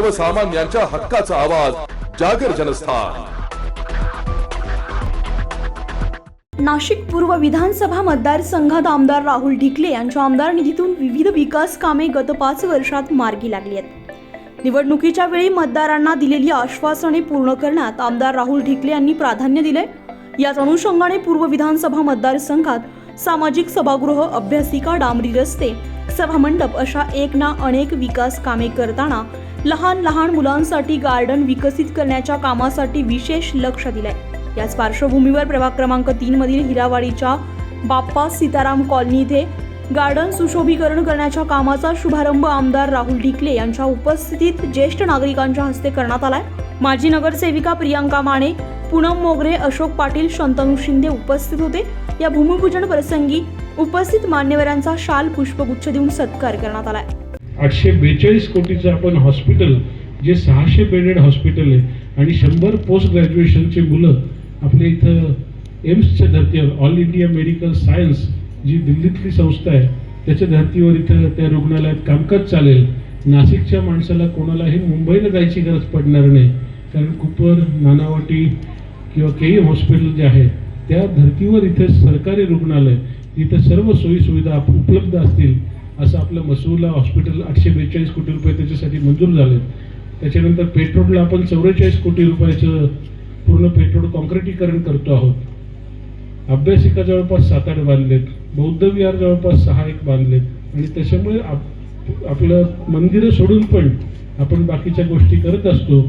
सर्वसामान्यांच्या हक्काचा आवाज जागर जनस्थान. नाशिक पूर्व विधानसभा मतदारसंघात आमदार राहुल ढिकले यांच्या आमदार निधीतून विविध विकास कामे गत पाच वर्षात मार्गी लागली आहेत. निवडणुकीच्या वेळी मतदारांना दिलेली आश्वासने पूर्ण करण्यात आमदार राहुल ढिकले यांनी प्राधान्य दिले याच अनुषंगाने पूर्व विधानसभा मतदारसंघात सामाजिक सभागृह अभ्यासिका डांबरी रस्ते सभामंडप अशा एक ना अनेक विकास कामे करताना लहान लहान मुलांसाठी गार्डन विकसित करण्याच्या कामासाठी विशेष लक्ष दिलंय. याच पार्श्वभूमीवर प्रभाग क्रमांक तीन मधील हिरावाडीच्या बाप्पा सीताराम कॉलनी इथे गार्डन सुशोभीकरण करण्याच्या कामाचा शुभारंभ आमदार राहुल ढिकले यांच्या उपस्थितीत ज्येष्ठ नागरिकांच्या हस्ते करण्यात आलाय. माजी नगरसेविका प्रियांका माने पूनम मोगरे अशोक पाटील शंतनू शिंदे उपस्थित होते. या भूमिपूजन प्रसंगी उपस्थित मान्यवरांचा शाल पुष्पगुच्छ देऊन सत्कार करण्यात आलाय. आठशे बेचाळीस कोटीचं आपण हॉस्पिटल जे सहाशे बेडेड हॉस्पिटल आहे आणि शंभर पोस्ट ग्रॅज्युएशनचे मुलं आपल्या इथं एम्सच्या धर्तीवर ऑल इंडिया मेडिकल सायन्स जी दिल्लीतली संस्था आहे त्याच्या धर्तीवर इथं त्या रुग्णालयात कामकाज चालेल. नाशिकच्या माणसाला कोणालाही मुंबईला जायची गरज पडणार नाही कारण कुपर नानावटी किंवा केई हॉस्पिटल जे आहे त्या धर्तीवर इथे सरकारी रुग्णालय इथं सर्व सोयीसुविधा उपलब्ध असतील. असं आपलं मसूरला हॉस्पिटल आठशे बेचाळीस कोटी रुपये त्याच्यासाठी मंजूर झाले त्याच्यानंतर पेट्रोलला आपण चौवेचाळीस कोटी रुपयाचं पूर्ण पेट्रोल कॉन्क्रिटीकरण करतो आहोत. अभ्यासिका जवळपास सात आठ बांधलेत. बौद्ध विहार जवळपास सहा एक बांधलेत. आणि त्याच्यामुळे आप आपलं मंदिरं सोडून पण आपण बाकीच्या गोष्टी करत असतो.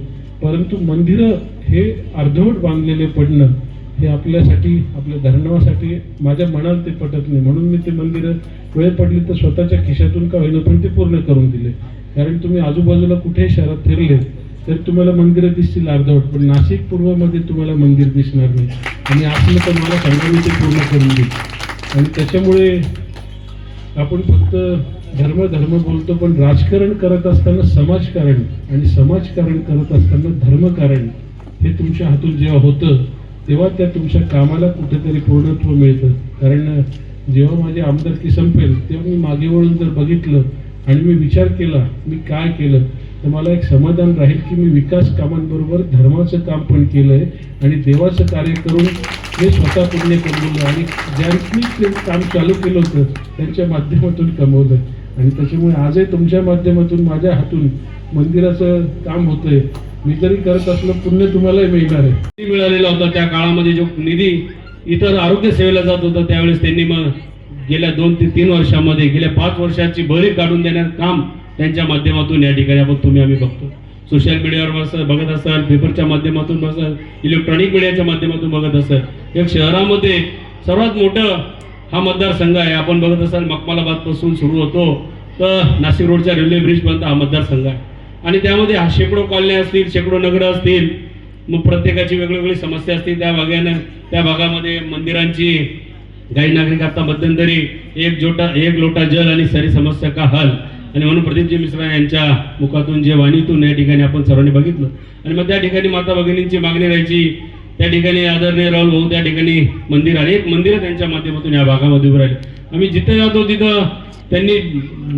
परंतु मंदिरं हे अर्धवट बांधलेले पडणं हे आपल्यासाठी आपल्या धर्मासाठी माझ्या मनाला ते पटत नाही. म्हणून मी ते मंदिरं वेळ पडली तर स्वतःच्या खिशातून का होईना पण ते पूर्ण करून दिले. कारण तुम्ही आजूबाजूला कुठेही शहरात फिरले तर तुम्हाला मंदिरं दिसतील अर्धवट पण नाशिक पूर्वमध्ये तुम्हाला मंदिर दिसणार नाही. आणि असलं तर मला सांगा ते पूर्ण करून देईल. आणि त्याच्यामुळे आपण फक्त धर्म धर्म बोलतो पण राजकारण करत असताना समाजकारण आणि समाजकारण करत असताना धर्मकारण हे तुमच्या हातून जेव्हा होतं तेव्हा त्या तुमच्या कामाला कुठेतरी पूर्णत्व मिळतं. कारण जेव्हा माझी आमदारकी संपेल तेव्हा मी मागे वळून जर बघितलं आणि मी विचार केला मी काय केलं तर मला एक समाधान राहील की मी विकास कामांबरोबर धर्माचं काम पण केलं आहे आणि देवाचं कार्य करून मी स्वतः पुण्य कमवलं आणि ज्यांनी ते काम चालू केलं होतं त्यांच्या माध्यमातून कमवलं. आणि त्याच्यामुळे आजही तुमच्या माध्यमातून माझ्या हातून मंदिराचं काम होतं आहे मी जरी करत असलो पुण्य तुम्हालाही मिळणार आहे. निधी मिळालेला होता त्या काळामध्ये जो निधी इतर आरोग्य सेवेला जात होता त्यावेळेस त्यांनी मग गेल्या दोन ते तीन वर्षामध्ये गेल्या पाच वर्षाची भरी काढून देण्याचं काम त्यांच्या माध्यमातून या ठिकाणी आपण तुम्ही आम्ही बघतो. सोशल मीडियावर बस बघत असाल पेपरच्या माध्यमातून बसाल इलेक्ट्रॉनिक मीडियाच्या माध्यमातून बघत असाल. एक शहरामध्ये सर्वात मोठं हा मतदारसंघ आहे. आपण बघत असाल मकमालाबादपासून सुरू होतो तर नाशिक रोडच्या रेल्वे ब्रिजपर्यंत हा मतदारसंघ आहे. आणि त्यामध्ये शेकडो कॉलन्या असतील शेकडो नगरं असतील मग प्रत्येकाची वेगवेगळी समस्या असतील. त्या भागानं त्या भागामध्ये मंदिरांची काही नागरिक आता मध्यंतरी एक जोटा एक लोटा जल आणि सारी समस्या का हल? आणि म्हणून प्रदीपजी मिश्रा यांच्या मुखातून जे वाणीतून या ठिकाणी आपण सर्वांनी बघितलं. आणि मग त्या ठिकाणी माता भगिनींची मागणी राहायची. त्या ठिकाणी आदरणीय राहुल भाऊ त्या ठिकाणी मंदिर अनेक मंदिरं त्यांच्या माध्यमातून या भागामध्ये उभं राहिली. आम्ही जिथं जातो तिथं त्यांनी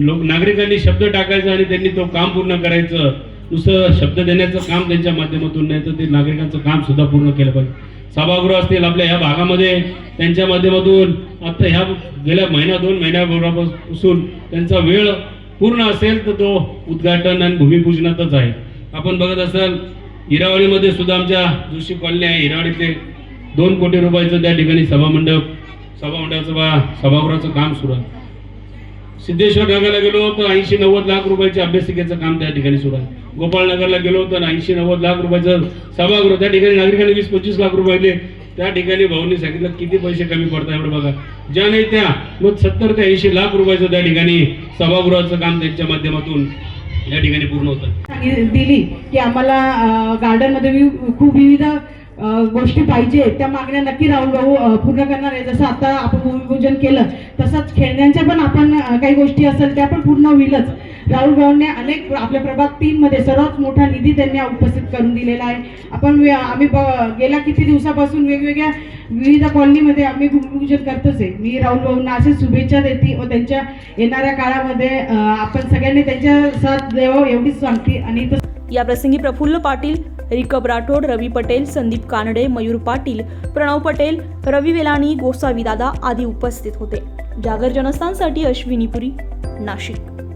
लोक नागरिकांनी शब्द टाकायचा आणि त्यांनी तो काम पूर्ण करायचं. नुसतं शब्द देण्याचं काम त्यांच्या माध्यमातून नाही तर ते नागरिकांचं काम सुद्धा पूर्ण केलं पाहिजे. सभागृह असतील आपल्या ह्या भागामध्ये त्यांच्या माध्यमातून आता ह्या गेल्या महिना दोन महिन्याभरापासून त्यांचा वेळ पूर्ण असेल तर तो उद्घाटन आणि भूमिपूजनातच आहे. आपण बघत असाल हिरावळीमध्ये सुद्धा आमच्या जोशी कॉलनी आहे. हिरावळीतले दोन कोटी रुपयाचं त्या ठिकाणी सभामंडप सभामंडपाचं बा सभागृहाचं काम सुरू आहे. सिद्धेश्वर नगरला गेलो तर ऐंशी नव्वद लाख रुपयाच्या अभ्यासिकेचं काम त्या ठिकाणी सुरू आहे. गोपाळनगरला गेलो तर ऐंशी नव्वद लाख रुपयाचं सभागृह त्या ठिकाणी नागरिकांनी वीस पंचवीस लाख रुपये त्या ठिकाणी भाऊनी सांगितलं किती पैसे कमी पडतात एवढं बघा. ज्या नाही त्या मग सत्तर ते ऐंशी लाख रुपयाचं त्या ठिकाणी सभागृहाचं काम त्यांच्या माध्यमातून या ठिकाणी पूर्ण होतं. दिली की आम्हाला गार्डनमध्ये खूप विविध गोष्टी पाहिजे त्या मागण्या नक्की राहुल भाऊ पूर्ण करणार आहे. जसं आता आपण भूमिपूजन केलं तसंच खेळण्यांच्या पण आपण काही गोष्टी असेल त्या पण पूर्ण होईलच. राहुल भाऊंनी अनेक आपल्या प्रभाग तीनमध्ये सर्वात मोठा निधी त्यांनी उपस्थित करून दिलेला आहे. आपण आम्ही गेल्या किती दिवसापासून वेगवेगळ्या विविध कॉलनीमध्ये आम्ही भूमिपूजन करतोच आहे. मी राहुल भाऊंना असे शुभेच्छा देते व त्यांच्या येणाऱ्या काळामध्ये आपण सगळ्यांनी त्यांच्या साथ द्यावं एवढीच सांगते आणि या प्रसंगी प्रफुल्ल पाटील रिकब राठोड रवी पटेल संदीप कानडे मयूर पाटील प्रणव पटेल रवी वेलाणी गोसावी दादा आदी उपस्थित होते. जागर जनस्थानसाठी अश्विनीपुरी नाशिक.